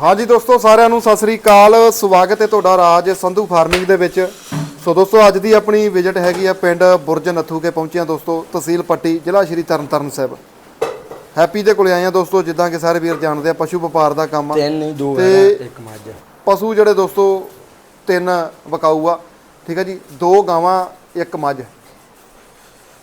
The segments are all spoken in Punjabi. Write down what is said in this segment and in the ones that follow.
ਹਾਂਜੀ ਦੋਸਤੋ ਸਾਰਿਆਂ ਨੂੰ ਸਤਿ ਸ੍ਰੀ ਅਕਾਲ। ਸਵਾਗਤ ਹੈ ਤੁਹਾਡਾ ਰਾਜ ਸੰਧੂ ਫਾਰਮਿੰਗ ਦੇ ਵਿੱਚ। ਸੋ ਦੋਸਤੋ ਅੱਜ ਦੀ ਆਪਣੀ ਵਿਜ਼ਿਟ ਹੈਗੀ ਆ ਪਿੰਡ ਬੁਰਜ ਨੱਥੂ ਕੇ ਪਹੁੰਚੇ ਆ ਦੋਸਤੋ ਤਹਿਸੀਲ ਪੱਟੀ ਜ਼ਿਲ੍ਹਾ ਸ਼੍ਰੀ ਤਰਨਤਾਰਨ ਸਾਹਿਬ। ਹੈਪੀ ਦੇ ਕੋਲੇ ਆਏ ਆ ਦੋਸਤੋ ਜਿੱਦਾਂ ਕਿ ਸਾਰੇ ਵੀਰ ਜਾਣਦੇ ਆ ਪਸ਼ੂ ਵਪਾਰ ਦਾ ਕੰਮ ਆ। ਤਿੰਨ ਨਹੀਂ ਦੋ ਤੇ- ਇੱਕ ਮੱਝ। ਪਸ਼ੂ ਜਿਹੜੇ ਦੋਸਤੋ ਤਿੰਨ ਵਿਕਾਊ ਆ। ਠੀਕ ਹੈ ਜੀ ਦੋ ਗਾਵਾਂ ਇੱਕ ਮੱਝ।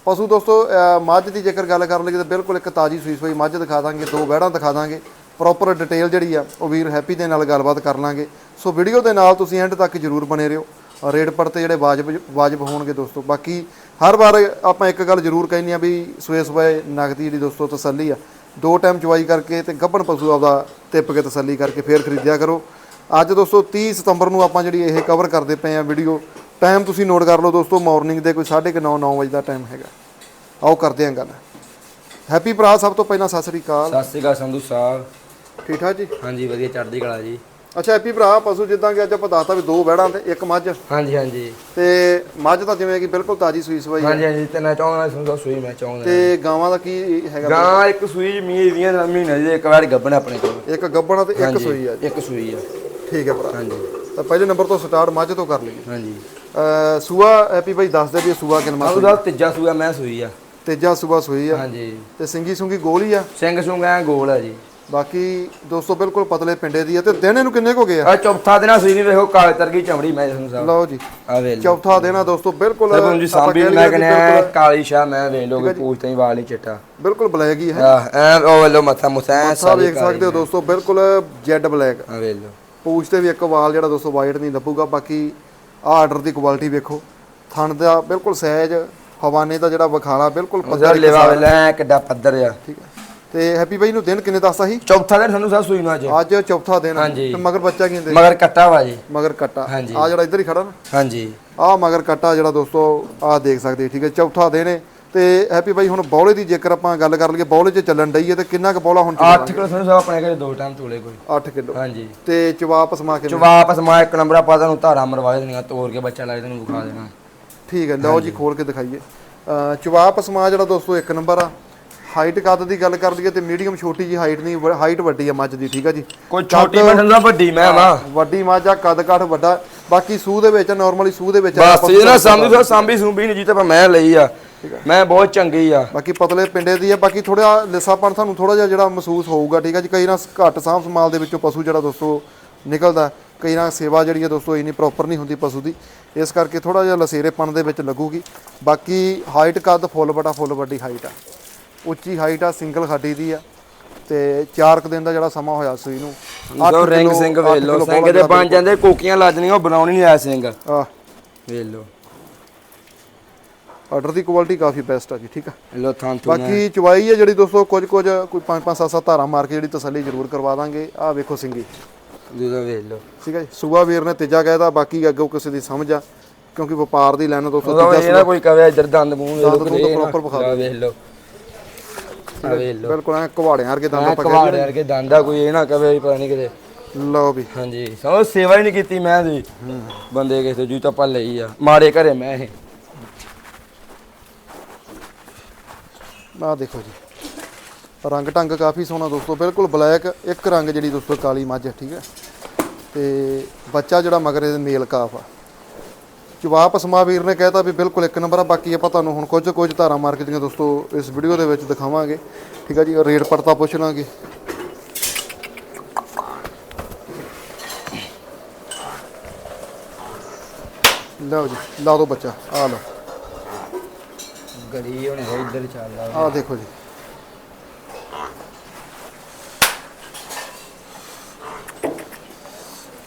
ਪਸ਼ੂ ਦੋਸਤੋ ਅਹ ਮੱਝ ਦੀ ਜੇਕਰ ਗੱਲ ਕਰ ਲਈਏ ਤਾਂ ਬਿਲਕੁਲ ਇੱਕ ਤਾਜੀ ਸੂਈ ਸੂਈ ਮੱਝ ਦਿਖਾ ਦਾਂਗੇ ਦੋ ਵਹਿੜਾਂ ਦਿਖਾ ਦਾਂਗੇ। ਪ੍ਰੋਪਰ ਡਿਟੇਲ ਜਿਹੜੀ ਆ, ਉਹ ਵੀਰ ਹੈਪੀ ਦੇ ਨਾਲ ਗੱਲਬਾਤ ਕਰ ਲਾਂਗੇ। ਸੋ ਵੀਡੀਓ ਦੇ ਨਾਲ ਤੁਸੀਂ ਐਂਡ ਤੱਕ ਜਰੂਰ ਬਣੇ ਰਹੋ। ਔਰ ਰੇਟ ਪਰ ਤੇ ਜਿਹੜੇ ਵਾਜਬ ਵਾਜਬ ਹੋਣਗੇ ਦੋਸਤੋ। ਬਾਕੀ ਹਰ ਵਾਰ ਆਪਾਂ ਇੱਕ ਗੱਲ ਜਰੂਰ ਕਹਿੰਦੇ ਆ ਵੀ ਸਵੇ ਸਵੇ ਨਗਦੀ ਜਿਹੜੀ ਦੋਸਤੋ ਤਸੱਲੀ ਆ, ਦੋ ਟਾਈਮ ਚੁਆਈ ਕਰਕੇ ਤੇ ਗੱਭਣ ਪਸ਼ੂ ਆਪਦਾ ਟਿੱਪ ਕੇ ਤਸੱਲੀ ਕਰਕੇ ਫੇਰ ਖਰੀਦਿਆ ਕਰੋ। ਅੱਜ ਦੋਸਤੋ 30 ਸਤੰਬਰ ਨੂੰ ਆਪਾਂ ਜਿਹੜੀ ਇਹ ਕਵਰ ਕਰਦੇ ਪਏ ਆ ਵੀਡੀਓ ਟਾਈਮ ਤੁਸੀਂ ਨੋਟ ਕਰ ਲਓ ਦੋਸਤੋ ਮਾਰਨਿੰਗ ਦੇ ਕੋਈ 9:30 9 ਵਜੇ ਦਾ ਟਾਈਮ ਹੈਗਾ। ਆਓ ਕਰਦੇ ਆਂ ਗੱਲ। ਹੈਪੀ ਭਰਾ, ਸਭ ਤੋਂ ਪਹਿਲਾਂ ਸਤਿ ਸ੍ਰੀ ਅਕਾਲ। ਸਤਿ ਸ਼੍ਰੀ ਅਕਾਲ ਸੰਧੂ ਸਾਹਿਬ। ਠੀਕ ਠਾਕ ਜੀ? ਹਾਂਜੀ ਵਧੀਆ ਚੜ੍ਹਦੀ ਕਲਾ ਜੀ। ਅੱਛਾ ਹੈਪੀ ਭਰਾ ਪਸ਼ੂ ਜਿੱਦਾਂ ਕਿ ਅੱਜ ਆਪਾਂ ਦੱਸਤਾ ਵੀ ਦੋ ਵਹਿੜਾਂ ਤੇ ਇੱਕ ਮੱਝ। ਹਾਂਜੀ ਹਾਂਜੀ। ਤੇ ਮੱਝ ਤਾਂ ਜਿਵੇਂ ਕਿ ਬਿਲਕੁਲ ਤਾਜੀ ਸੂਈ ਸਵਾਈ ਹੈ। ਹਾਂਜੀ ਹਾਂਜੀ ਤੇ ਮੈਂ ਚਾਹੁੰਦਾ ਸੰਧੂ ਸਾਹਿਬ ਸੂਈ ਮੈਂ ਚਾਹੁੰਦਾ ਤੇ ਗਾਵਾਂ ਦਾ ਕੀ ਹੈਗਾ? ਗਾਂ ਇੱਕ ਸੂਈ ਮੀਂਹ ਦੀਆਂ ਮਹੀਨੇ ਦੀ ਇੱਕ ਵਾਰ ਗੱਬਣ ਆਪਣੇ ਕੋਲ। ਇੱਕ ਗੱਬਣ ਤੇ ਇੱਕ ਸੂਈ ਆ ਜੀ। ਇੱਕ ਸੂਈ ਆ। ਠੀਕ ਹੈ ਭਰਾ। ਹਾਂਜੀ। ਤਾਂ ਪਹਿਲੇ ਨੰਬਰ ਤੋਂ ਸਟਾਰਟ ਮੱਝ ਤੋਂ ਕਰ ਲਈਏ। ਹਾਂਜੀ। ਸੂਆ ਹੈਪੀ ਭਾਈ ਦੱਸ ਦੇ ਵੀ ਸੂਆ ਕਿੰਨਾ ਸੰਧੂ ਸਾਹਿਬ ਤੀਜਾ ਸੂਆ ਮੈਂ ਸੂਈ ਆ। ਤੀਜਾ ਸੂਆ ਸੂਈ ਆ। ਹਾਂਜੀ। ਤੇ ਸਿੰਗੀ ਸੁੰਗੀ ਗੋਲ ਹੀ ਆ? ਸਿੰਘ ਸੁੰਗ ਗੋਲ ਆ ਜੀ। ਬਾਕੀ ਦੋਸਤੋ ਬਿਲਕੁਲ ਪਤਲੇ ਪਿੰਡੇ ਦੀ ਆ ਤੇ ਦਿਨ ਇਹਨੂੰ ਕਿੰਨੇ ਕੋ ਗਏ ਆ? ਆ ਚੌਥਾ ਦਿਨ ਆ ਸੂਈ ਨਹੀਂ ਵੇਖੋ ਕਾਲੇ ਤਰਗੀ ਚਮੜੀ ਮੈਂ ਸੰਧੂ ਸਾਹਿਬ ਲਓ ਜੀ ਆ ਵੇਖ ਲਓ। ਚੌਥਾ ਦਿਨ ਆ ਦੋਸਤੋ ਬਿਲਕੁਲ ਸਰਪੰਚ ਜੀ ਸਾਂਭੀ ਮੈਂ ਕਹਿੰਦਾ ਕਾਲੀ ਸ਼ਾਹ ਮੈਂ ਵੇਖ ਲੋਗੇ ਪੂਛ ਤੇ ਵਾਲ ਨਹੀਂ ਚਿੱਟਾ। ਬਿਲਕੁਲ ਬਲੈਕ ਹੀ ਹੈ। ਐ ਉਹ ਵੇਲੋ ਮੱਥਾ ਮੁੱਥਾ ਐ ਸਭ ਵੇਖ ਸਕਦੇ ਹੋ ਦੋਸਤੋ ਬਿਲਕੁਲ ਜੈਡ ਬਲੈਕ। ਆ ਵੇਖ ਲਓ। ਪੂਛ ਤੇ ਵੀ ਇੱਕ ਵਾਲ ਜਿਹੜਾ ਦੋਸਤੋ ਵਾਈਟ ਨਹੀਂ ਲੱਭੂਗਾ। ਬਾਕੀ ਆ ਆਰਡਰ ਦੀ ਕੁਆਲਿਟੀ ਵੇਖੋ। ਥਣ ਦਾ ਬਿਲਕੁਲ ਸਹਿਜ ਹਵਾਨੇ ਦਾ ਜਿਹੜਾ ਵਿਖਾਲਾ ਬਿਲਕੁਲ ਪੱਧਰ ਲੇਵਾ ਵੇਲਾ ਕਿੱਡਾ ਪੱਧਰ ਆ। ਠੀਕ ਹੈ। ਤੇ ਹੈਪੀ ਬਾਈ ਨੂੰ ਦਿਨ ਕਿੰਨੇ ਦੱਸਦਾ ਸੀ? ਚੌਥਾ ਦਿਨ ਸਾਨੂੰ ਸਾਹਿਬ ਸੂਈ ਨੂੰ ਅੱਜ। ਅੱਜ ਚੌਥਾ ਦਿਨ ਆ। ਹਾਂਜੀ। ਤੇ ਮਗਰ ਬੱਚਾ ਕਹਿੰਦੇ ਮਗਰ ਕੱਟਾ ਵਾ ਜੀ। ਮਗਰ ਕੱਟਾ। ਹਾਂਜੀ। ਆ ਜਿਹੜਾ ਇੱਧਰ ਹੀ ਖੜਾ ਨਾ? ਹਾਂਜੀ। ਆ ਮਗਰ ਕੱਟਾ ਜਿਹੜਾ ਦੋਸਤੋ ਆ ਦੇਖ ਸਕਦੇ ਠੀਕ ਹੈ ਚੌਥਾ ਦਿਨ ਹੈ। ਤੇ ਹੈਪੀ ਬਾਈ ਹੁਣ ਬੌਲੇ ਦੀ ਜੇਕਰ ਆਪਾਂ ਗੱਲ ਕਰ ਲਈਏ ਬੌਲੇ 'ਚ ਚੱਲਣ ਡਈ ਹੈ ਤੇ ਕਿੰਨਾ ਕੁ ਬੌਲਾ ਹੁਣ 8 ਕਿਲੋ ਸਾਨੂੰ ਸਾਹਿਬ ਆਪਣੇ ਘਰੇ ਦੋ ਟਾਈਮ ਤੋਲੇ ਕੋਈ। 8 ਕਿਲੋ। ਹਾਂਜੀ। ਤੇ ਚਵਾਪ ਸਮਾ ਕੇ ਵਾਪਸ ਮੈਂ ਇੱਕ ਨੰਬਰ ਆਪਾਂ ਤੁਹਾਨੂੰ ਧਾਰਾ ਮਰਵਾ ਦੇਣੀਆਂ ਤੋੜ ਕੇ ਬੱਚਾ ਲਾਏ ਤੈਨੂੰ ਵਿਖਾ ਦੇਣਾ। ਠੀਕ ਹੈ ਲਓ ਜੀ ਖੋਲ ਕੇ ਦਿਖਾਈਏ। ਚਵਾਪ ਸਮਾ ਜਿਹੜਾ ਦੋਸਤੋ ਇੱਕ ਨੰਬਰ ਆ। ਹਾਈਟ ਕੱਦ ਦੀ ਗੱਲ ਕਰ ਲਈਏ ਤੇ ਮੀਡੀਅਮ ਛੋਟੀ ਜੀ ਹਾਈਟ ਨਹੀਂ ਹਾਈਟ ਵੱਡੀ ਆ ਮੱਝ ਦੀ ਠੀਕ ਆ ਜੀ? ਕੋਈ ਛੋਟੀ ਮੈਂ ਤੁਹਾਨੂੰ ਵੱਡੀ ਮੈਂ ਵਾ ਵੱਡੀ ਮੱਝ ਆ ਕੱਦ ਕਾਠ ਵੱਡਾ। ਬਾਕੀ ਸੂਹ ਦੇ ਵਿੱਚ ਨਾਰਮਲੀ ਸੂਹ ਦੇ ਵਿੱਚ ਬਸ ਇਹ ਨਾ ਸਮਝੋ ਸਾਹਿਬ ਸਾਂਭੀ ਸੂੰਭੀ ਨਹੀਂ ਜੀ ਤਾਂ ਮੈਂ ਲਈ ਆ। ਮੈਂ ਬਹੁਤ ਚੰਗੀ ਆ। ਬਾਕੀ ਪਤਲੇ ਪਿੰਡੇ ਦੀ ਆ ਬਾਕੀ ਥੋੜਾ ਲਿਸਾਪਣ ਤੁਹਾਨੂੰ ਥੋੜਾ ਜਿਹਾ ਜਿਹੜਾ ਮਹਿਸੂਸ ਹੋਊਗਾ ਠੀਕ ਆ ਜੀ? ਕਈ ਨਾ ਘੱਟ ਸਾਂਭ ਸੰਭਾਲ ਦੇ ਵਿੱਚੋਂ ਪਸ਼ੂ ਜਿਹੜਾ ਦੋਸਤੋ ਨਿਕਲਦਾ। ਕਈ ਨਾ ਸੇਵਾ ਜਿਹੜੀ ਆ ਦੋਸਤੋ ਇੰਨੀ ਪ੍ਰੋਪਰ ਨਹੀਂ ਹੁੰਦੀ ਪਸ਼ੂ ਦੀ। ਇਸ ਕਰਕੇ ਥੋੜਾ ਜਿਹਾ ਲਸੇਰੇਪਣ ਦੇ ਵਿੱਚ ਲੱਗੂਗੀ। ਬਾਕੀ ਹਾਈਟ ਕੱਦ ਫੁੱਲ ਬਟਾ ਫੁੱਲ ਵੱਡੀ ਹਾਈਟ ਆ। ਉੱਚੀ ਹਾਈਟ ਆ ਸਿੰਗਲ ਹੱਡੀ ਦੀ ਆ ਤੇ 4 ਕੁ ਦਿਨ ਦਾ ਜਿਹੜਾ ਸਮਾਂ ਹੋਇਆ ਸੂਈ ਨੂੰ ਜੋ ਰਿੰਗ ਸਿੰਘ ਵੇਖ ਕਿੱਲੋ ਸਿੰਘ ਦੇ ਬਣ ਜਾਂਦੇ ਕੋਕੀਆਂ ਲੱਜਣੀਆਂ ਉਹ ਬਣਾਉਣੀ ਨਹੀਂ ਆਇਆ ਸਿੰਘ। ਆ ਵੇਖ ਲਓ। ਆਰਡਰ ਦੀ ਕੁਆਲਿਟੀ ਕਾਫੀ ਬੈਸਟ ਆ ਜੀ ਠੀਕ ਆ? ਲਓ ਥਾਂ ਥੂ ਬਾਕੀ ਚਵਾਈ ਹੈ ਜਿਹੜੀ ਦੋਸਤੋ ਕੁਝ ਕੁਝ ਕੋਈ 5 5 7 7 ਧਾਰਾਂ ਮਾਰ ਕੇ ਜਿਹੜੀ ਤਸੱਲੀ ਜ਼ਰੂਰ ਕਰਵਾ ਦਾਂਗੇ। ਆ ਵੇਖੋ ਸਿੰਗੀ। ਦੂਜਾ ਵੇਖ ਲਓ। ਠੀਕ ਹੈ ਜੀ? ਸੂਬਾ ਵੀਰ ਨੇ ਤੀਜਾ ਕਹਿਦਾ ਬਾਕੀ ਅੱਗੋਂ ਕਿਸੇ ਦੀ ਸਮਝ ਆ ਕਿਉਂਕਿ ਵਪਾਰ ਦੀ ਲੈਣ ਦੋਸਤੋ ਤੀਜਾ ਕੋਈ ਕਵੇ ਇੱਧਰ ਦੰਦ ਮੂੰਹ ਵੇਖ ਤਾਂ proper ਵਿਖਾ ਆ ਵੇਖ ਲਓ। ਆ ਵੇਖ ਲਓ। ਬਿਲਕੁਲ ਐ ਕੁਹਾੜਿਆਂ ਵਰਗੇ ਦੰਦ ਆਪਾਂ ਕਵਾੜ ਵਰਗੇ ਦੰਦਾ ਕੋਈ ਇਹ ਨਾ ਕਵੇ ਵੀ ਪਤਾ ਨਹੀਂ ਕਿਤੇ। ਕਹਿੰਦੇ। ਲਓ ਵੀ। ਹਾਂਜੀ ਸੋ ਸੇਵਾ ਹੀ ਨਹੀਂ ਕੀਤੀ ਮੈਂ ਦੀ ਬੰਦੇ ਕਿਸੇ ਜੂ ਤਾਂ ਆਪਾਂ ਲਈ ਆ। ਮਾਰੇ ਘਰੇ ਮੈਂ ਇਹ। ਆਹ ਦੇਖੋ ਜੀ। ਰੰਗ ਟੰਗ ਕਾਫੀ ਸੋਹਣਾ ਦੋਸਤੋ ਬਿਲਕੁਲ ਬਲੈਕ ਇੱਕ ਰੰਗ ਜਿਹੜੀ ਦੋਸਤੋ ਕਾਲੀ ਮੱਝ ਠੀਕ ਹੈ। ਤੇ ਬੱਚਾ ਜਿਹੜਾ ਮਗਰ ਇਹਦੇ ਮੇਲ ਕਾਫ ਆ। ਜਵਾਬ ਸਮਾ ਵੀਰ ਨੇ ਕਹਿਤਾ ਵੀ ਬਿਲਕੁਲ ਇੱਕ ਨੰਬਰ ਆ ਬਾਕੀ ਆਪਾਂ ਤੁਹਾਨੂੰ ਹੁਣ ਕੁਝ ਕੁਝ ਧਾਰਾ ਮਾਰ ਕੇ ਦੀਆਂ ਦੋਸਤੋ ਇਸ ਵੀਡੀਓ ਦੇ ਵਿੱਚ ਦਿਖਾਵਾਂਗੇ। ਠੀਕ ਆ ਜੀ ਰੇਟ ਪੜਤਾ ਪੁੱਛ ਲਾਂਗੇ। ਲਓ ਜੀ ਲਾ ਦੋ ਬੱਚਾ ਆ ਲਓ। ਗੜੀ ਹੁਣ ਇੱਧਰ ਚੱਲਦਾ ਆਹ ਦੇਖੋ ਜੀ।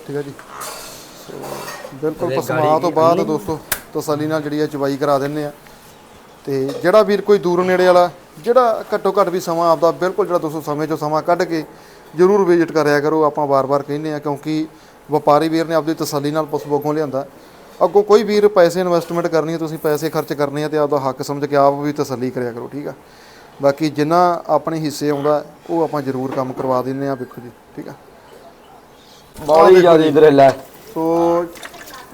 ਠੀਕ ਹੈ ਜੀ। ਬਿਲਕੁਲ ਪਸਮਾ ਤੋਂ ਬਾਅਦ ਦੋਸਤੋ ਤਸੱਲੀ ਨਾਲ ਜਿਹੜੀ ਹੈ ਚਵਾਈ ਕਰਾ ਦਿੰਨੇ ਆ। ਤੇ ਜਿਹੜਾ ਵੀਰ ਕੋਈ ਦੂਰ ਨੇੜੇ ਵਾਲਾ ਜਿਹੜਾ ਘੱਟੋ ਘੱਟ ਵੀ ਸਮਾਂ ਆਪਦਾ ਬਿਲਕੁਲ ਜਿਹੜਾ ਦੋਸਤੋ ਸਮੇਂ ਚੋਂ ਸਮਾਂ ਕੱਢ ਕੇ ਜ਼ਰੂਰ ਵਿਜ਼ਿਟ ਕਰਿਆ ਕਰੋ ਆਪਾਂ ਵਾਰ-ਵਾਰ ਕਹਿੰਦੇ ਆ ਕਿਉਂਕਿ ਵਪਾਰੀ ਵੀਰ ਨੇ ਆਪਦੀ ਤਸੱਲੀ ਨਾਲ ਪਸ਼ੂ ਬੋਗੋਂ ਲਿਆਂਦਾ। ਅੱਗੋਂ ਕੋਈ ਵੀਰ ਪੈਸੇ ਇਨਵੈਸਟਮੈਂਟ ਕਰਨੀ ਹੈ ਤੁਸੀਂ ਪੈਸੇ ਖਰਚ ਕਰਨੇ ਆ ਤੇ ਆਪਦਾ ਹੱਕ ਸਮਝ ਕੇ ਆਪ ਵੀ ਤਸੱਲੀ ਕਰਿਆ ਕਰੋ ਠੀਕ ਆ? ਬਾਕੀ ਜਿੰਨਾ ਆਪਣੇ ਹਿੱਸੇ ਆਉਂਦਾ ਉਹ ਆਪਾਂ ਜ਼ਰੂਰ ਕੰਮ ਕਰਵਾ ਦਿੰਨੇ ਆ ਵੇਖੋ ਜੀ ਠੀਕ ਆ? ਬਹੁਤ ਜ਼ਿਆਦਾ ਇਧਰ ਲੈ। ਸੋ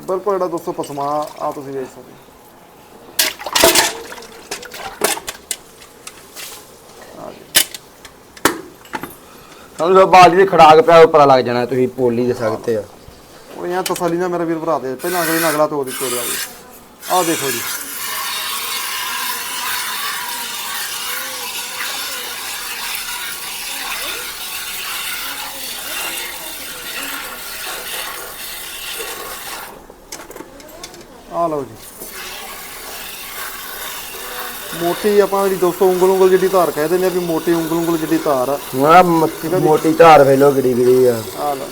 ਬਿਲਕੁਲ ਜਿਹੜਾ ਦੋਸਤੋ ਪਸਮਾ ਆ ਤੁਸੀਂ ਵੇਖ ਸਕਦੇ ਹੋ। ਆ ਜੀ। ਸਾਨੂੰ ਸਭ ਬਾਜੀ ਦੇ ਖੜਾਕ ਪਿਆ ਉਹ ਪਤਾ ਲੱਗ ਜਾਣਾ ਤੁਸੀਂ ਪੋਲੀ ਦੇ ਸਕਦੇ ਆ ਉਹ ਯਾਰ ਤਸੱਲੀ ਨਾਲ ਮੇਰਾ ਵੀਰ ਭਰਾ ਦੇ ਪਹਿਲਾਂ ਅਗਲੇ ਨਾਲ ਅਗਲਾ ਤੋਂ ਉਹਦੀ ਤੋੜਿਆ ਜੀ ਆਹ ਦੇਖੋ ਜੀ ਆ ਲਓ ਜੀ। ਮੋਟੀ ਆਪਾਂ ਜਿਹੜੀ ਦੋਸਤੋ ਉਂਗਲ ਉਂਗਲ ਜਿਹੜੀ ਧਾਰ ਕਹਿ ਦਿੰਦੇ ਆ ਵੀ ਮੋਟੀ ਉਂਗਲ ਉਂਗਲ ਜਿਹੜੀ ਧਾਰ ਆ। ਮੈਂ ਮੋਟੀ ਧਾਰ ਵੇਲੋ ਗੜੀ ਗੜੀ ਆ। ਆ ਲਓ।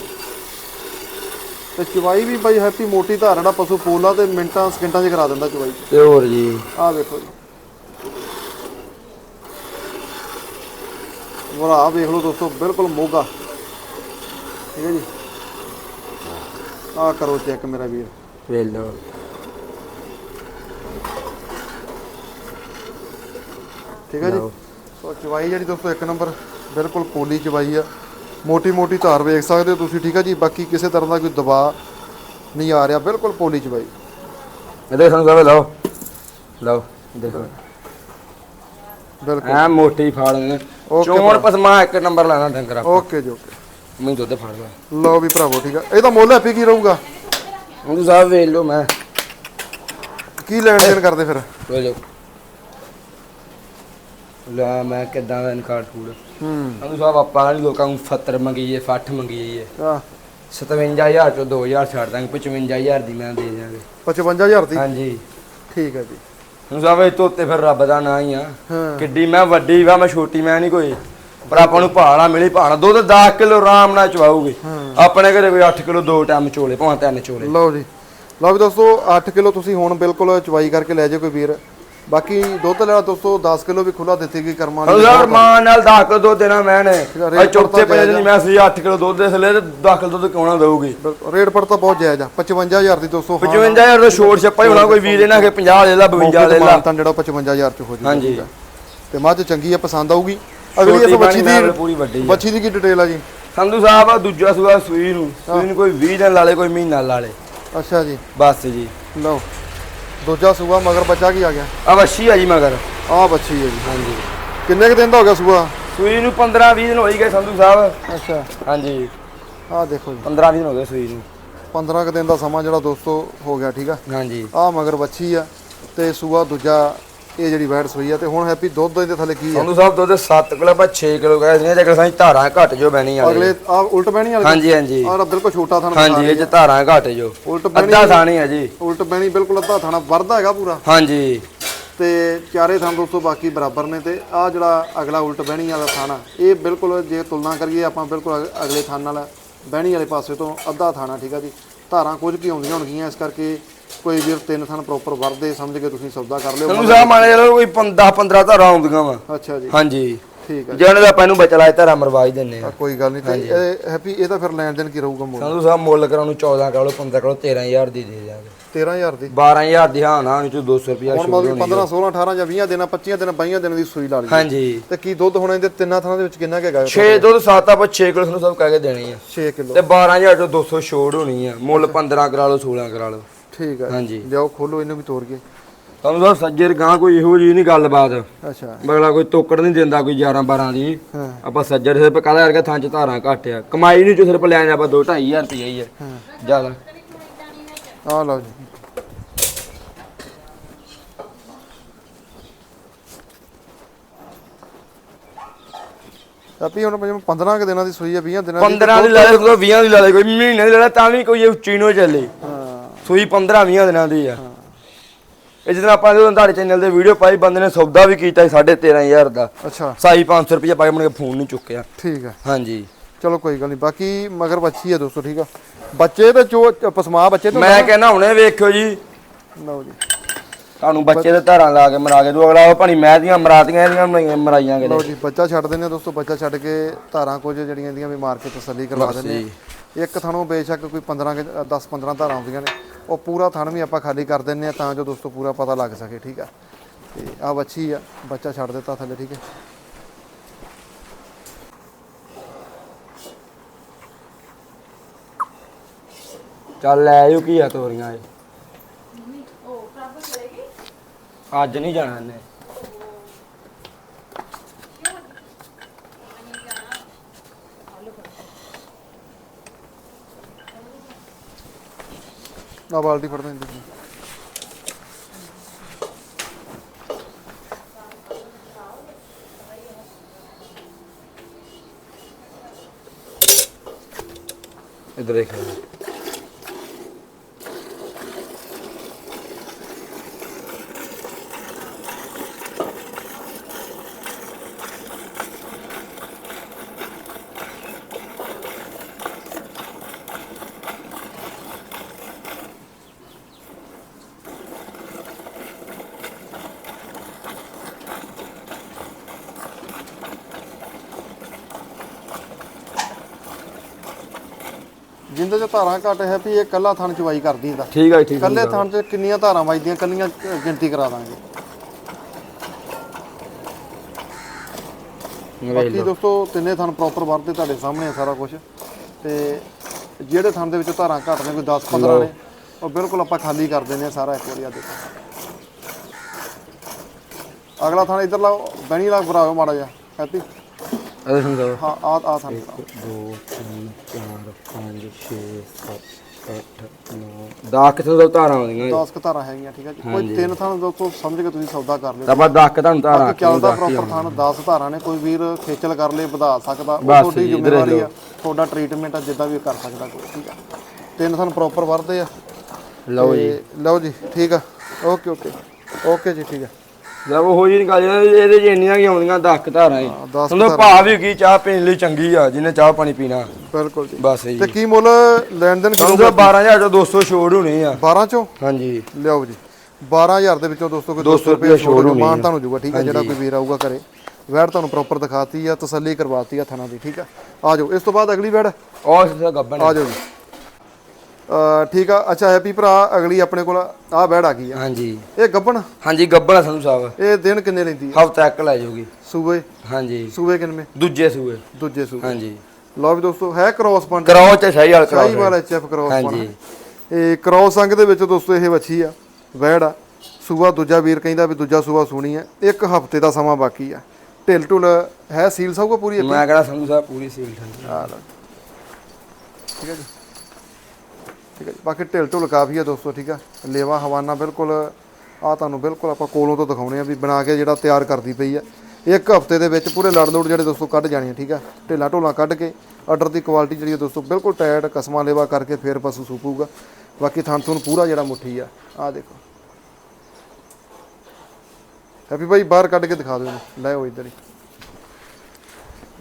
ਤੇ ਚਵਾਈ ਵੀ ਬਾਈ ਹੈਪੀ ਮੋਟੀ ਧਾਰ ਜਿਹੜਾ ਪਸ਼ੂ ਪੋਲਾ ਤੇ ਮਿੰਟਾਂ ਸਕਿੰਟਾਂ 'ਚ ਕਰਾ ਦਿੰਦਾ ਚਵਾਈ ਤੇ ਹੋਰ ਜੀ। ਆਹ ਵੇਖੋ ਜੀ। ਵਰਾ ਵੇਖ ਲਓ ਦੋਸਤੋ ਬਿਲਕੁਲ ਮੋਗਾ। ਠੀਕ ਹੈ ਜੀ। ਆਹ ਕਰੋ ਚੈੱਕ ਮੇਰਾ ਵੀਰ। ਵੇਲੋ ਠੀਕ ਹੈ ਜੀ? ਲਓ। ਸੋ ਚਵਾਈ ਜਿਹੜੀ ਦੋਸਤੋ ਇੱਕ ਨੰਬਰ ਬਿਲਕੁਲ ਪੋਲੀ ਚਵਾਈ ਆ। ਮੋਟੀ ਮੋਟੀ ਧਾਰ ਵੇਖ ਸਕਦੇ ਹੋ ਤੁਸੀਂ ਠੀਕ ਹੈ ਜੀ? ਬਾਕੀ ਕਿਸੇ ਤਰ੍ਹਾਂ ਦਾ ਕੋਈ ਦਬਾਅ ਨਹੀਂ ਆ ਰਿਹਾ ਬਿਲਕੁਲ ਪੋਲੀ ਚਵਾਈ। ਇਹਦੇ ਸਾਨੂੰ ਸਭ ਲਓ। ਲਓ ਦੇਖੋ। ਬਿਲਕੁਲ। ਐ ਮੋਟੀ ਫਾੜ ਨੇ ਚੋਣ। ਪਸਮਾ ਇੱਕ ਨੰਬਰ ਲੈਣਾ ਡੰਗਰ ਓਕੇ ਜੀ ਓਕੇ। ਮੈਂ ਦੁੱਧ ਫੜ ਲਾ। ਲਓ ਵੀ ਭਰਾਵੋ ਠੀਕ ਆ। ਇਹਦਾ ਮੁੱਲ ਹੈਪੀ ਕੀ ਰਹੂਗਾ? ਹੁਣ ਸਾਹਿਬ ਵੇਖ ਲਓ ਮੈਂ। ਕੀ ਲੈਣ ਦੇਣ ਕਰਦੇ ਫਿਰ? ਲੋ ਲੋ ਲੈ ਮੈਂ ਕਿਦਾਂ ਦਾ ਇਨਕਾਰ ਫੂਡ ਹੂੰ। ਸਾਨੂੰ ਸਾਹਿਬ ਆਪਾਂ ਨਹੀਂ ਲੋਕਾਂ ਨੂੰ 70 ਮੰਗੀਏ 60 ਮੰਗੀਏ। ਆ 57000 ਚੋਂ 2000 ਛੱਡ ਦਾਂਗੇ 55000 ਦੀ ਮੈਂ ਦੇ ਦਿਆਂਗੇ। 55000 ਦੀ? ਹਾਂਜੀ। ਠੀਕ ਹੈ ਜੀ। ਹੁਣ ਸਾਹਿਬ ਇਹ ਤੋਤੇ ਫਿਰ ਰੱਬ ਦਾ ਨਾਂ ਹੀ ਆ। ਹਾਂ। ਕਿੱਡੀ ਮੈਂ ਵੱਡੀ ਵਾ ਮੈਂ ਛੋਟੀ ਮੈਂ ਨਹੀਂ ਕੋਈ। ਪਰ ਆਪਾਂ ਨੂੰ ਭਾਣਾ ਮਿਲੀ ਭਾਣਾ ਦੁੱਧ 10 ਕਿਲੋ ਆਰਾਮ ਨਾਲ ਚਵਾਉਗੇ ਆਪਣੇ ਘਰੇ ਕੋਈ 8 ਕਿਲੋ ਦੋ ਟਾਈਮ ਚੋਲੇ ਭਾਵੇਂ ਤਿੰਨ ਚੋਲੇ। ਲਓ ਜੀ। ਲਓ ਵੀ ਦੋਸਤੋ 8 ਕਿਲੋ ਤੁਸੀਂ ਹੁਣ ਬਿਲਕੁਲ ਚਵਾਈ ਕਰਕੇ ਲੈ ਜਾਓ ਕੋਈ ਵੀਰ। ਬਾਕੀ ਦੁੱਧ ਲੈਣਾ ਦੋਸਤੋ 10 ਕਿਲੋ ਵੀ ਖੁੱਲਾ ਦਿੱਤੀ ਗਈ ਕਰਮਾਂ ਹੁਣ ਸਾਹਿਬ ਮਾਂ ਨਾਲ 10 ਕਿਲੋ ਦੁੱਧ ਦੇਣਾ ਮੈਂ ਨੇ। ਅੱਜ ਚੌਥੇ ਪਏ ਨਹੀਂ ਮੈਂ ਸੀ 8 ਕਿਲੋ ਦੁੱਧ ਦੇ ਥਲੇ ਤੇ 10 ਕਿਲੋ ਦੁੱਧ ਕਿਉਂ ਨਾ ਦਊਗੀ? ਰੇਟ ਪਰ ਤਾਂ ਬਹੁਤ ਜਾਇਜ਼ ਆ। 55000 ਦੀ ਦੋਸਤੋ 55000 ਦਾ ਛੋੜ ਛੱਪਾ ਹੀ ਹੋਣਾ ਕੋਈ ਵੀਰ ਇਹਨਾਂ ਕੇ 50 ਲੈ ਲਾ 52 ਲੈ ਲਾ। ਤਾਂ ਜਿਹੜਾ 55000 ਚ ਹੋ ਜੂਗਾ ਹਾਂਜੀ। ਤੇ ਮੱਝ ਚੰਗੀ ਆ ਪਸੰਦ ਆਊਗੀ। ਅਗਲੀ ਇਸ ਬੱਚੀ ਦੀ ਪੂਰੀ ਵੱਡੀ ਆ। ਬੱਚੀ ਦੀ ਕੀ ਡਿਟੇਲ ਆ ਜੀ? ਸੰਧੂ ਸਾਹਿਬ ਆ ਦੂਜਾ ਸੂਆ ਸੂਈ ਨੂੰ। ਸੂਈ ਨੂੰ ਕੋਈ 20 ਦਿਨ ਲਾ ਲੇ ਕੋਈ ਮਹੀਨਾ ਲਾ ਲੇ। ਅੱਛਾ ਜੀ। ਬਸ ਜੀ। ਲਓ। ਦੂਜਾ ਸੂਆ ਮਗਰ ਬੱਚਾ ਕੀ ਆ ਗਿਆ? ਆ ਵੱਛੀ ਆ ਜੀ ਮਗਰ। ਆਹ ਬੱਚੀ ਹੈ ਜੀ ਹਾਂਜੀ। ਕਿੰਨੇ ਕੁ ਦਿਨ ਦਾ ਹੋ ਗਿਆ ਸੂਆ? ਸੂਈ ਨੂੰ 15 20 ਦਿਨ ਹੋਈ ਗਏ ਸੰਧੂ ਸਾਹਿਬ। ਅੱਛਾ। ਹਾਂਜੀ। ਆਹ ਦੇਖੋ ਜੀ। 15 20 ਦਿਨ ਹੋ ਗਏ ਸੂਈ ਨੂੰ। 15 ਕੁ ਦਿਨ ਦਾ ਸਮਾਂ ਜਿਹੜਾ ਦੋਸਤੋ ਹੋ ਗਿਆ ਠੀਕ ਆ? ਹਾਂਜੀ। ਆਹ ਮਗਰ ਬੱਚੀ ਆ ਤੇ ਸੂਆ ਦੂਜਾ ਇਹ ਜਿਹੜੀ ਵੈੜ ਸੂਈ ਆ ਤੇ ਹੁਣ ਹੈਪੀ ਦੁੱਧ ਇਹਦੇ ਥੱਲੇ ਕੀ ਆ? ਸੰਧੂ ਸਾਹਿਬ ਦੁੱਧ 7 ਕਿਲੋ ਆਪਾਂ 6 ਕਿਲੋ ਕਹੇ ਸੀ ਜੇ ਸਾਂ ਧਾਰਾਂ ਘਟ ਜੋ ਬੈਣੀ ਵਾਲੀ ਅਗਲੇ ਆ ਉਲਟ ਬਹਿਣੀ ਵਾਲੀ? ਹਾਂਜੀ ਹਾਂਜੀ। ਆਹ ਬਿਲਕੁਲ ਛੋਟਾ ਥਣ ਹਾਂਜੀ ਇਹ ਚ ਧਾਰਾਂ ਘਟ ਜੋ। ਉਲਟ ਬਹਿਣੀ ਅੱਧਾ ਥਾਣੀ ਆ ਜੀ। ਉਲਟ ਬਹਿਣੀ ਬਿਲਕੁਲ ਅੱਧਾ ਥਾਣਾ ਵਰਦਾ ਹੈਗਾ ਪੂਰਾ। ਹਾਂਜੀ। ਤੇ ਚਾਰੇ ਥਾਂ ਦੋਸਤੋ ਬਾਕੀ ਬਰਾਬਰ ਨੇ ਤੇ ਆ ਜਿਹੜਾ ਅਗਲਾ ਉਲਟ ਬਹਿਣੀ ਵਾਲਾ ਥਾਣਾ ਇਹ ਬਿਲਕੁਲ ਜੇ ਤੁਲਨਾ ਕਰੀਏ ਆਪਾਂ ਬਿਲਕੁਲ ਅਗ- ਅਗਲੇ ਥਾਂ ਨਾਲ ਬਹਿਣੀ ਵਾਲੇ ਪਾਸੇ ਤੋਂ ਅੱਧਾ ਥਾਣਾ ਠੀਕ ਆ ਜੀ। ਧਾਰਾਂ ਕੁਝ ਕੀ ਆਉਂਦੀਆਂ ਹੋਣਗੀਆਂ ਇਸ ਕਰਕੇ ਕੋਈ ਵੀਰ ਤਿੰਨ ਥਾਂ ਪ੍ਰੋਪਰ ਵਰਦੇ ਸਮਝ ਕੇ ਤੁਸੀਂ ਸੌਦਾ ਕਰ ਲਿਓ। ਸੰਧੂ ਸਾਹਿਬ ਮੰਨ ਚਲੋ ਕੋਈ 10 15 ਧਾਰਾਂ ਆਉਂਦੀਆਂ ਵਾ। ਅੱਛਾ ਜੀ। ਹਾਂਜੀ। ਠੀਕ ਆ ਜਿਹਨੇ ਦਾ ਆਪਾਂ ਇਹਨੂੰ ਬਚਲਾ ਧਾਰਾਂ ਮਰਵਾ ਹੀ ਦਿੰਨੇ ਆ। ਕੋਈ ਗੱਲ ਨਹੀਂ ਤੇ ਇਹ ਹੈਪੀ ਇਹ ਤਾਂ ਫਿਰ ਲੈਣ ਦੇਣ ਕੀ ਰਹੂਗਾ ਮੁੱਲ? ਸੰਧੂ ਸਾਹਿਬ ਮੁੱਲ ਕਰਾਂ ਨੂੰ 14 ਕਰੋ 15 ਕਰੋ 13000 ਦੀ ਦੇ ਦਿਆਂਗੇ। 13000 ਦੀ? 12000 ਦੀ ਹਾਂ ਨਾ ਵਿੱਚ 200 ਰੁਪਿਆ ਹੁਣ ਮਤਲਬ 15 16 18 ਜਾਂ 20 ਦਿਨਾਂ 25 ਦਿਨਾਂ 22 ਦਿਨਾਂ ਦੀ ਸੂਈ ਲਾ ਲਈ ਹਾਂਜੀ। ਤੇ ਕੀ ਦੁੱਧ ਹੁਣ ਇਹਦੇ ਤਿੰਨਾਂ ਥਾਂ ਦੇ ਵਿੱਚ ਕਿੰਨਾ ਕੁ ਹੈਗਾ? 6 ਦੁੱਧ 7 ਆਪਾਂ 6 ਕਿਲੋ ਤੁਹਾਨੂੰ ਸਭ ਕਹਿ ਕੇ ਦੇਣੀ ਆ। 6 ਕਿਲੋ। ਤੇ 12000 ਤੋਂ 200 ਛੋੜ ਹੋਣੀ ਆ। ਮੁੱਲ 15 ਕਰਾ ਲਓ 16 ਕਰਾ ਲਓ। ਠੀਕ ਹੈ ਹਾਂਜੀ। ਲਿਆਓ ਖੋਲੋ ਇਹਨੂੰ ਵੀ ਤੋੜ ਕੇ। ਤੁਹਾਨੂੰ ਸਾਹਿਬ ਸੱਜਰ ਗਾਂ ਕੋਈ ਇਹੋ ਜੀ ਨਹੀਂ ਗੱਲਬਾਤ। ਅੱਛਾ। ਬਗਲਾ ਕੋਈ ਤੋਕੜ ਨਹੀਂ ਦਿੰਦਾ ਕੋਈ 11 12 ਦੀ। ਹਾਂ। ਆਪਾਂ ਸੱਜਰ ਸਿਰਫ ਕਹਦਾ ਕਰਕੇ ਥਾਂ ਚ ਧਾਰਾਂ ਘੱਟ ਆ ਕਮਾਈ ਨਹੀਂ ਜੋ ਸਿਰਫ ਲੈਣ ਆਪਾਂ 2 2500 ਰੁਪਏ ਹੀ ਆ। ਹਾਂ। ਜ਼ਿਆਦਾ। ਆ ਲਓ ਜੀ। ਆਪੀ ਹੁਣ ਜਿਵੇਂ 15 ਕੁ ਦਿਨਾਂ ਦੀ ਸੂਈ ਆ 20 ਦਿਨਾਂ ਦੀ 15 ਦੀ ਲੈ ਲਓ 20 ਦੀ ਲੈ ਲਓ ਕੋਈ ਮਹੀਨੇ ਦੀ ਲੈ ਲਓ ਤਾਂ ਵੀ ਕੋਈ ਉੱਚੀ ਨੂੰ ਚੱਲੇ। ਸੂਈ 15 20 ਦਿਨਾਂ ਦੀ ਆ। ਇਹ ਜਦੋਂ ਆਪਾਂ ਜਦੋਂ ਤੁਹਾਡੇ ਚੈਨਲ ਤੇ ਵੀਡੀਓ ਪਾਈ ਬੰਦੇ ਨੇ ਸੌਦਾ ਵੀ ਕੀਤਾ 13500 ਦਾ। ਅੱਛਾ। ਸਾਈ 500 ਰੁਪਏ ਪਾ ਕੇ ਮੁੜ ਕੇ ਫੋਨ ਨਹੀਂ ਚੁੱਕਿਆ। ਠੀਕ ਹੈ ਹਾਂਜੀ। ਚਲੋ ਕੋਈ ਗੱਲ ਨਹੀਂ ਬਾਕੀ ਮਗਰ ਬੱਚੀ ਆ ਦੋਸਤੋ ਠੀਕ ਆ। ਬੱਚੇ ਤੇ ਚੋ ਪਸਮਾ ਬੱਚੇ ਤੇ ਮੈਂ ਕਹਿੰਦਾ ਹੁਣੇ ਵੇਖਿਓ ਜੀ। ਲਓ ਜੀ। ਤੁਹਾਨੂੰ ਬੱਚੇ ਦੇ ਧਾਰਾਂ ਲਾ ਕੇ ਮਰਾ ਕੇ ਦੋ ਅਗਲਾ ਉਹ ਭਾਣੀ ਮੈਂ ਦੀਆਂ ਮਰਾਤੀਆਂ ਇਹਦੀਆਂ ਮਰਾਈਆਂ- ਮਰਾਈਆਂ ਲਓ ਕਿਤੇ ਜੀ ਬੱਚਾ ਛੱਡ ਦਿੰਦੇ ਆ ਦੋਸਤੋ ਬੱਚਾ ਛੱਡ ਕੇ ਧਾਰਾਂ ਕੁਝ ਜਿਹੜੀਆਂ ਇਹਦੀਆਂ ਵੀ ਮਾਰ ਕੇ ਤਸੱਲੀ ਕਰਵਾ ਦਿੰਦੇ ਇੱਕ ਥਣੋਂ ਬੇਸ਼ੱਕ ਕੋਈ 15 10 15 ਧਾਰਾਂ ਆਉਂਦੀਆਂ ਨੇ ਉਹ ਪੂਰਾ ਥਣ ਵੀ ਆਪਾਂ ਖਾਲੀ ਕਰ ਦਿੰਨੇ ਆ ਤਾਂ ਜੋ ਦੋਸਤੋ ਪੂਰਾ ਪਤਾ ਲੱਗ ਸਕੇ ਠੀਕ ਆ? ਤੇ ਆ ਬੱਚੀ ਆ ਬੱਚਾ ਛੱਡ ਦਿੱਤਾ ਥੱਲੇ ਠੀਕ ਹੈ? ਚੱਲ ਲੈ ਆਇਓ ਕੀ ਆ ਤੋਰੀਆਂ ਇਹ? ਅੱਜ ਨਹੀਂ ਜਾਣਾ ਇਹਨੇ। ਆ ਬਾਲਟੀ ਫੜਦੇ ਨੇ ਤੁਸੀਂ ਇਧਰ ਦੇਖ। ਜਿੰਦੇ ਚ ਧਾਰਾਂ ਘੱਟ ਹੈ ਵੀ ਇਹ ਕੱਲਾ ਥਣ ਚਵਾਈ ਕਰਦੀ ਇਹਦਾ ਠੀਕ ਜੀ, ਠੀਕ ਆ ਕੱਲੇ ਥਣ ਚ ਕਿੰਨੀਆਂ ਧਾਰਾਂ ਵੱਜਦੀਆਂ ਕੱਲੀਆਂ ਅ, ਗਿਣਤੀ ਕਰਾ ਦਾਂਗੇ। ਵੇਖ ਬਾਕੀ ਲਓ। ਦੋਸਤੋ ਤਿੰਨੇ ਥਣ ਪ੍ਰੋਪਰ ਵਰਤੇ ਤੁਹਾਡੇ ਸਾਹਮਣੇ ਆ ਸਾਰਾ ਕੁਝ ਤੇ ਜਿਹੜੇ ਥਣ ਦੇ ਵਿੱਚ ਧਾਰਾਂ ਘੱਟ ਨੇ ਕੋਈ 10 15 ਨੇ ਉਹ ਬਿਲਕੁਲ ਆਪਾਂ ਖਾਲੀ ਕਰ ਦਿੰਦੇ ਆ ਸਾਰਾ ਇੱਕ ਵਾਰੀ ਆ ਦੇਖੋ। ਅਗਲਾ ਥਣ ਇਧਰ ਲਾਓ ਬਣੀ ਲਾ ਭਰਾਓ ਮਾੜਾ ਜਿਹਾ ਹੈਪੀ। ਲਓ ਹਾਂ ਆ ਆ ਭਰਾਓ। 2 3 4 5 6 7 8 9 10 ਕਿਥੋਂ ਦਾ ਧਾਰਾਂ ਆਉਂਦੀਆਂ 10 ਕੁ ਧਾਰਾਂ ਹੈਗੀਆਂ ਠੀਕ ਹੈ ਜੀ। ਕੋਈ ਤਿੰਨ ਥਣ ਦੋਸਤੋ ਸਮਝ ਕੇ ਤੁਸੀਂ ਸੌਦਾ ਕਰ ਲਿਓ। ਤਾਂ ਬਸ 10 ਤੁਹਾਨੂੰ ਧਾਰਾਂ ਬਾਕੀ ਚੱਲਦਾ ਪ੍ਰੋਪਰ ਥਣ 10 ਧਾਰਾਂ ਨੇ ਕੋਈ ਵੀਰ ਖੇਚਲ ਕਰ ਲੇ ਵਧਾ ਸਕਦਾ। ਉਹ ਤੁਹਾਡੀ ਜ਼ਿੰਮੇਵਾਰੀ। ਆ। ਤੁਹਾਡਾ ਟ੍ਰੀਟਮੈਂਟ ਆ ਜਿੱਦਾਂ ਵੀ ਕਰ ਸਕਦਾ ਕੋਈ ਠੀਕ ਆ। ਤਿੰਨ ਥਣ ਪ੍ਰੋਪਰ ਵਰਦੇ ਆ। ਲਓ ਜੀ। ਲਓ ਜੀ ਠੀਕ ਆ। Okay okay. ਓਕੇ ਜੀ ਠੀਕ ਆ। ਜਦ ਉਹ ਜੀ ਨਿਕਾਲ ਇਹਦੇ ਚ ਇੰਨੀਆਂ ਕੀ ਆਉਂਦੀਆਂ 10 ਧਾਰਾਂ ਹੀ। ਦਸ ਤੁਹਾਨੂੰ ਭਾਅ ਵੀ ਕੀ ਚਾਹ ਪੀਣ ਲਈ ਚੰਗੀ ਆ ਜਿਹਨੇ ਚਾਹ ਪਾਣੀ ਪੀਣਾ। ਬਿਲਕੁਲ ਜੀ। ਬਸ ਜੀ ਤੇ ਕੀ ਮੁੱਲ ਲੈਣ ਦੇਣ ਤਾਂ 12000 ਤੋਂ 200 ਛੋੜ ਹੋਣੀ ਆ। 12 ਚੋਂ? ਹਾਂਜੀ। ਲਿਆਓ ਜੀ। 12000 ਦੇ ਵਿੱਚੋਂ ਦੋਸਤੋ ਕੋਈ 200 200 ਰੁਪਏ ਛੋੜ ਛੋੜ ਹੋਣੀ ਮਾਨ ਆ। ਤੁਹਾਨੂੰ ਜੂਗਾ ਠੀਕ ਹੈ ਜਿਹੜਾ ਕੋਈ ਵੀਰ ਆਊਗਾ ਘਰੇ। ਵੈੜ ਤੁਹਾਨੂੰ ਪ੍ਰੋਪਰ ਦਿਖਾਤੀ ਆ ਤਸੱਲੀ ਕਰਵਾਤੀ ਆ ਥਣਾ ਦੀ ਠੀਕ ਆ। ਆ ਜਾਓ ਇਸ ਤੋਂ ਬਾਅਦ ਅਗਲੀ ਵੈੜ। ਉਹ ਸਿੱਧਾ ਗੱਬਨ ਆ ਜਾਓ ਜੀ। ਠੀਕ ਆ। ਅੱਛਾ ਹੈਪੀ ਭਰਾ ਅਗਲੀ ਆਪਣੇ ਕੋਲ ਆ। ਬੈੜ ਆ ਗਈ ਆ। ਹਾਂਜੀ। ਇਹ ਗੱਬਣ? ਹਾਂਜੀ ਗੱਬਨ ਆ ਸੰਧੂ ਸਾਹਿਬ। ਇਹ ਦਿਨ ਕਿੰਨੇ ਲੈਂਦੀ ਆ? ਹਫਤਾ ਇੱਕ ਲੈ ਜਾਊਗੀ ਸੂਬੇ ਹਾਂਜੀ। ਸੂਬੇ ਕਿੰਨੇ? ਦੂਜੇ ਸੂਏ। ਦੂਜੇ ਸੂਬੇ ਹਾਂਜੀ। ਲਓ ਵੀ ਦੋਸਤੋ ਹੈ ਕ੍ਰੋਸ ਪੰਡ? ਕਰਾਓ ਚ ਸਹੀ ਵਾਲ ਸ਼ਾਹੀ ਕਰਾਓ ਵਾਲਾ ਐਚਐਫ ਕ੍ਰੋਸ ਹਾਂਜੀ। ਇਹ ਕ੍ਰੋਸ ਅੰਗ ਦੇ ਵਿੱਚ ਦੋਸਤੋ ਇਹ ਵੱਛੀ ਆ ਵੈੜ ਆ। ਸੂਆ ਦੂਜਾ ਵੀਰ ਕਹਿੰਦਾ ਵੀ ਦੂਜਾ ਸੂਆ ਸੋਣੀ ਆ। ਇੱਕ ਹਫ਼ਤੇ ਦਾ ਸਮਾਂ ਬਾਕੀ ਆ। ਢਿੱਲ ਢੁਲ ਹੈ ਸੀਲ ਸਭ ਕੋ ਪੂਰੀ? ਮੈਂ ਕਹਿੰਦਾ ਸੰਧੂ ਸਾਹਿਬ ਪੂਰੀ ਸੀਲ ਠੰਡੀ। ਠੀਕ ਹੈ ਜੀ। ਠੀਕ ਹੈ ਜੀ। ਬਾਕੀ ਢਿੱਲ ਢੁਲ ਕਾਫੀ ਆ ਦੋਸਤੋ, ਠੀਕ ਆ। ਲੇਵਾ, ਹਵਾਨਾ ਬਿਲਕੁਲ ਆ ਤੁਹਾਨੂੰ ਬਿਲਕੁਲ ਆਪਾਂ ਕੋਲੋਂ ਤੋਂ ਦਿਖਾਉਣੇ ਆ ਵੀ ਬਣਾ ਕੇ ਜਿਹੜਾ ਤਿਆਰ ਕਰਦੀ ਪਈ ਆ। ਇੱਕ ਹਫ਼ਤੇ ਦੇ ਵਿੱਚ ਪੂਰੇ ਲੜ ਲੋੜ ਜਿਹੜੇ ਦੋਸਤੋ ਕੱਢ ਜਾਣੇ ਆ, ਠੀਕ ਆ। ਢਿੱਲਾਂ ਢੋਲਾਂ ਕੱਢ ਕੇ ਆਰਡਰ ਦੀ ਕੁਆਲਿਟੀ ਜਿਹੜੀ ਆ ਦੋਸਤੋ ਬਿਲਕੁਲ ਟਾਇਟ ਕਸਮਾਂ ਲੇਵਾ ਕਰਕੇ ਫੇਰ ਪਸ਼ੂ ਸੂਪੂਗਾ। ਬਾਕੀ ਥਣ ਥੁਣ ਪੂਰਾ ਜਿਹੜਾ ਮੁੱਠੀ ਆ ਆ ਦੇਖੋ। ਹੈਪੀ ਭਾਈ ਬਾਹਰ ਕੱਢ ਕੇ ਦਿਖਾ ਦਿਓ ਲੈ ਆਓ ਇੱਧਰ ਹੀ।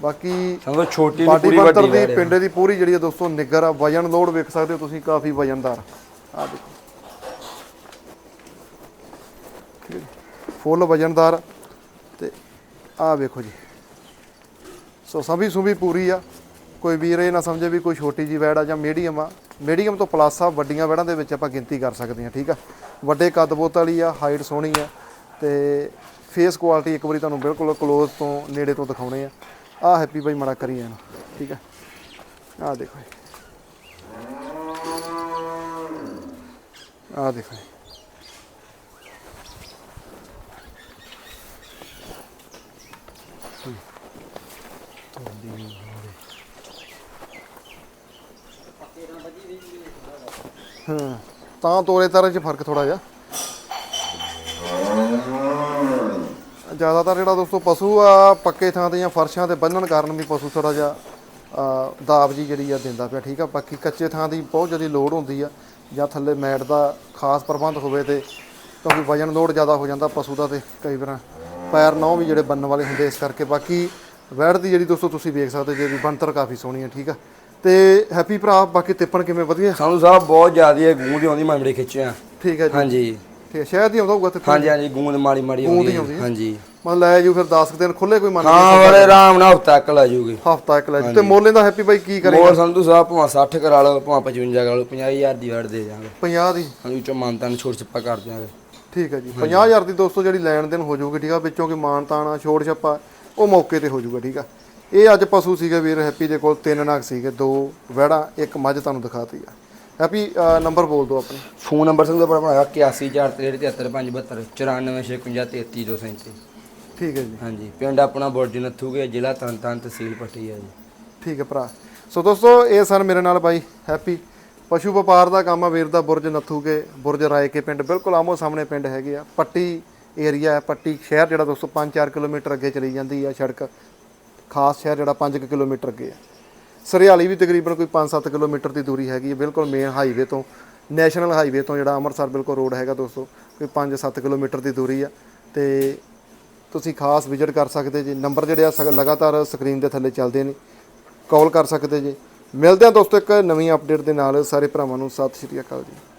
ਬਾਕੀ ਸੰਧੂ ਛੋਟੀ ਨੂੰ ਬਾਡੀ ਪੂਰੀ ਵੱਡੀ ਦੀ। ਪਿੰਡੇ ਦੀ ਪੂਰੀ ਜਿਹੜੀ ਆ ਦੋਸਤੋ ਨਿੱਗਰ ਆ ਵਜਨ ਲੋਡ ਵੇਖ ਸਕਦੇ ਹੋ ਤੁਸੀਂ ਕਾਫੀ ਵਜਨਦਾਰ। ਆ ਦੇਖੋ। ਹੈ। ਫੁੱਲ ਵਜਨਦਾਰ ਤੇ ਆ ਵੇਖੋ ਜੀ। ਸੋ ਸਭੀ ਸੁਭੀ ਪੂਰੀ ਆ। ਕੋਈ ਵੀਰ ਇਹ ਨਾ ਸਮਝੇ ਵੀ ਕੋਈ ਛੋਟੀ ਜੀ ਵੈੜ ਆ ਜਾਂ ਮੀਡੀਅਮ ਆ। ਮੀਡੀਅਮ ਤੋਂ ਪਲੱਸ ਆ ਵੱਡੀਆਂ ਵੈੜਾਂ ਦੇ ਵਿੱਚ ਆਪਾਂ ਗਿਣਤੀ ਕਰ ਸਕਦੇ ਹਾਂ ਠੀਕ ਆ? ਵੱਡੇ ਕੱਦ ਬੋਤ ਵਾਲੀ ਆ ਹਾਈਟ ਸੋਹਣੀ ਆ ਤੇ ਫੇਸ ਕੁਆਲਿਟੀ ਇੱਕ ਵਾਰੀ ਤੁਹਾਨੂੰ ਬਿਲਕੁਲ ਕਲੋਜ਼ ਤੋਂ ਨੇੜੇ ਤੋਂ ਦਿਖਾਉਣੇ ਆ। ਆ ਹੈਪੀ ਬਾਈ ਮੜਾ ਕਰੀ ਜਾਣਾ, ਠੀਕ ਹੈ। ਆ ਦੇਖੋ ਆ ਦੇਖੋ ਜੀ। ਹਾਂ। ਤਾਂ ਤੋਰੇ ਤਾਰੇ 'ਚ ਫ਼ਰਕ ਥੋੜਾ ਜਿਹਾ। ਜ਼ਿਆਦਾਤਰ ਜਿਹੜਾ ਦੋਸਤੋ ਪਸ਼ੂ ਆ ਪੱਕੇ ਥਾਂ ਤੇ ਜਾਂ ਫਰਸ਼ਾਂ ਤੇ ਬੰਨਣ ਕਾਰਨ ਵੀ ਪਸ਼ੂ ਥੋੜਾ ਜਿਹਾ ਦਾਬ ਜੀ ਜਿਹੜੀ ਆ ਦਿੰਦਾ ਪਿਆ ਠੀਕ ਆ? ਬਾਕੀ ਕੱਚੇ ਥਾਂ ਦੀ ਬਹੁਤ ਜ਼ਿਆਦਾ ਲੋੜ ਹੁੰਦੀ ਆ ਜਾਂ ਥੱਲੇ ਮੈਟ ਦਾ ਖਾਸ ਪ੍ਰਬੰਧ ਹੋਵੇ ਤੇ ਕਿਉਂਕਿ ਵਜਨ ਲੋਡ ਜ਼ਿਆਦਾ ਹੋ ਜਾਂਦਾ ਪਸ਼ੂ ਦਾ ਤੇ ਕਈ ਵਾਰ ਪੈਰ ਨੌ ਵੀ ਜਿਹੜੇ ਬੰਨਣ ਵਾਲੇ ਹੁੰਦੇ ਇਸ ਕਰਕੇ। ਬਾਕੀ ਵੈੜ ਦੀ ਜਿਹੜੀ ਦੋਸਤੋ ਤੁਸੀਂ ਵੇਖ ਸਕਦੇ ਜੇ ਵੀ ਬੰਤਰ ਕਾਫੀ ਸੋਹਣੀ ਆ ਠੀਕ ਆ? ਤੇ ਹੈਪੀ ਭਰਾ ਬਾਕੀ ਤਿੱਪਣ ਕਿਵੇਂ? ਵਧੀਆ? ਸੰਧੂ ਸਾਹਿਬ ਬਹੁਤ ਜ਼ਿਆਦੀ ਗੂੰਦ ਆਉਂਦੀ ਮੈਂ ਬੜੇ ਖਿੱਚਿਆ। ਠੀਕ ਹੈ ਜੀ। ਹਾਂਜੀ। ਹੈ ਸ਼ਾਇਦ ਹੀ ਆਉਂਦਾ ਹੋਊਗਾ ਤੇ ਹਾਂਜੀ ਹਾਂਜੀ ਗੂੰਦ ਮਾੜੀ ਮਾੜੀ ਗੂੰਦ ਹੀ। ਆਉਂਦੀ ਹੈ। ਹਾਂਜੀ। ਮਤਲਬ ਲੈ ਜੂ ਫਿਰ 10 ਦਿਨ ਖੁੱਲੇ ਕੋਈ ਮੰਨ ਹਾਂ ਵਾਲੇ ਆਰਾਮ ਨਾਲ ਹਫਤਾ ਇੱਕ ਲੈ ਜਾਊਗੀ। ਹਫਤਾ ਇੱਕ ਲੈ ਜੂ ਤੇ ਮੋਲੇ ਦਾ ਹੈਪੀ ਬਾਈ ਕੀ ਕਰੇ ਹੋਰ ਸੰਧੂ ਸਾਹਿਬ ਭਾਵੇਂ 60 ਕਰਾ ਲਓ ਭਾਵੇਂ 55 ਕਰਾ ਲਓ 50000 ਦੀ ਵੜ ਦੇ ਜਾਵਾਂਗੇ 50 ਦੀ? ਹਾਂਜੀ ਚੋਂ ਮਾਨਤਾ ਨੂੰ ਛੋਟ ਛੱਪਾ ਕਰ ਦਿਆਂਗੇ। ਠੀਕ ਹੈ ਜੀ। 50000 ਦੀ ਦੋਸਤੋ ਜਿਹੜੀ ਲੈਣ ਦੇਣ ਹੋ ਜਾਊਗੀ ਠੀਕ ਆ? ਵਿੱਚੋਂ ਕੀ ਮਾਨ ਤਾਣਾ ਛੋੜ ਛੱਪਾ ਉਹ ਮੌਕੇ ਤੇ ਹੋ ਜਾਊਗਾ ਠੀਕ ਆ? ਇਹ ਅੱਜ ਪਸ਼ੂ ਸੀਗੇ ਵੀਰ ਹੈਪੀ ਦੇ ਕੋਲ ਤਿੰਨ ਨਾਗ ਸੀਗੇ ਦੋ ਵਹਿੜਾ ਇੱਕ ਮੱਝ ਤੁਹਾਨੂੰ ਦਿਖਾਤੀ ਆ। ਹੈਪੀ ਨੰਬਰ ਬੋਲ ਦਿਓ ਆਪਣੇ। ਫੋਨ ਨੰਬਰ ਸੰਧੂ ਦਾ ਬਣਾਇਆ 8143735572 946533237 ਠੀਕ ਹੈ ਜੀ। ਹਾਂਜੀ ਪਿੰਡ ਆਪਣਾ ਬੁਰਜ ਨੱਥੂਗੇ ਜ਼ਿਲ੍ਹਾ ਤਰਨਤਾਰਨ ਤਹਿਸੀਲ ਪੱਟੀ ਹੈ ਜੀ। ਠੀਕ ਹੈ ਭਰਾ। ਸੋ ਦੋਸਤੋ ਇਹ ਸਨ ਮੇਰੇ ਨਾਲ ਬਾਈ ਹੈਪੀ। ਪਸ਼ੂ ਵਪਾਰ ਦਾ ਕੰਮ ਆ ਵੀਰ ਦਾ ਬੁਰਜ ਨੱਥੂ ਕੇ ਬੁਰਜ ਰਾਏ ਕੇ ਪਿੰਡ। ਬਿਲਕੁਲ ਆਮੋ ਸਾਹਮਣੇ ਪਿੰਡ ਹੈਗੇ ਆ। ਪੱਟੀ ਏਰੀਆ ਹੈ ਪੱਟੀ ਸ਼ਹਿਰ ਜਿਹੜਾ ਦੋਸਤੋ 5-4 ਕਿਲੋਮੀਟਰ ਅੱਗੇ ਚਲੀ ਜਾਂਦੀ ਆ ਸੜਕ। ਖਾਸ ਸ਼ਹਿਰ ਜਿਹੜਾ 5 ਕਿਲੋਮੀਟਰ ਅੱਗੇ ਆ। ਸਰਿਆਲੀ ਵੀ ਤਕਰੀਬਨ ਕੋਈ 5-7 ਕਿਲੋਮੀਟਰ ਦੀ ਦੂਰੀ ਹੈਗੀ ਹੈ, ਬਿਲਕੁਲ ਮੇਨ ਹਾਈਵੇ ਤੋਂ ਨੈਸ਼ਨਲ ਹਾਈਵੇ ਤੋਂ ਜਿਹੜਾ ਅੰਮ੍ਰਿਤਸਰ ਬਿਲਕੁਲ ਰੋਡ ਹੈਗਾ ਦੋਸਤੋ, ਕੋਈ 5-7 ਕਿਲੋਮੀਟਰ ਦੀ ਦੂਰੀ ਆ। ਤੇ ਤੁਸੀਂ ਖਾਸ ਵਿਜ਼ਿਟ ਕਰ ਸਕਦੇ ਜੀ ਨੰਬਰ ਜਿਹੜੇ ਆ ਸਗ- ਲਗਾਤਾਰ ਸਕਰੀਨ ਦੇ ਥੱਲੇ ਚੱਲਦੇ ਨੇ ਕਾਲ ਕਰ ਸਕਦੇ ਜੀ। ਮਿਲਦੇ ਹਾਂ ਦੋਸਤੋ ਇੱਕ ਨਵੀਂ ਅਪਡੇਟ ਦੇ ਨਾਲ, ਸਾਰੇ ਭਰਾਵਾਂ ਨੂੰ ਸਤਿ ਸ਼੍ਰੀ ਅਕਾਲ ਜੀ।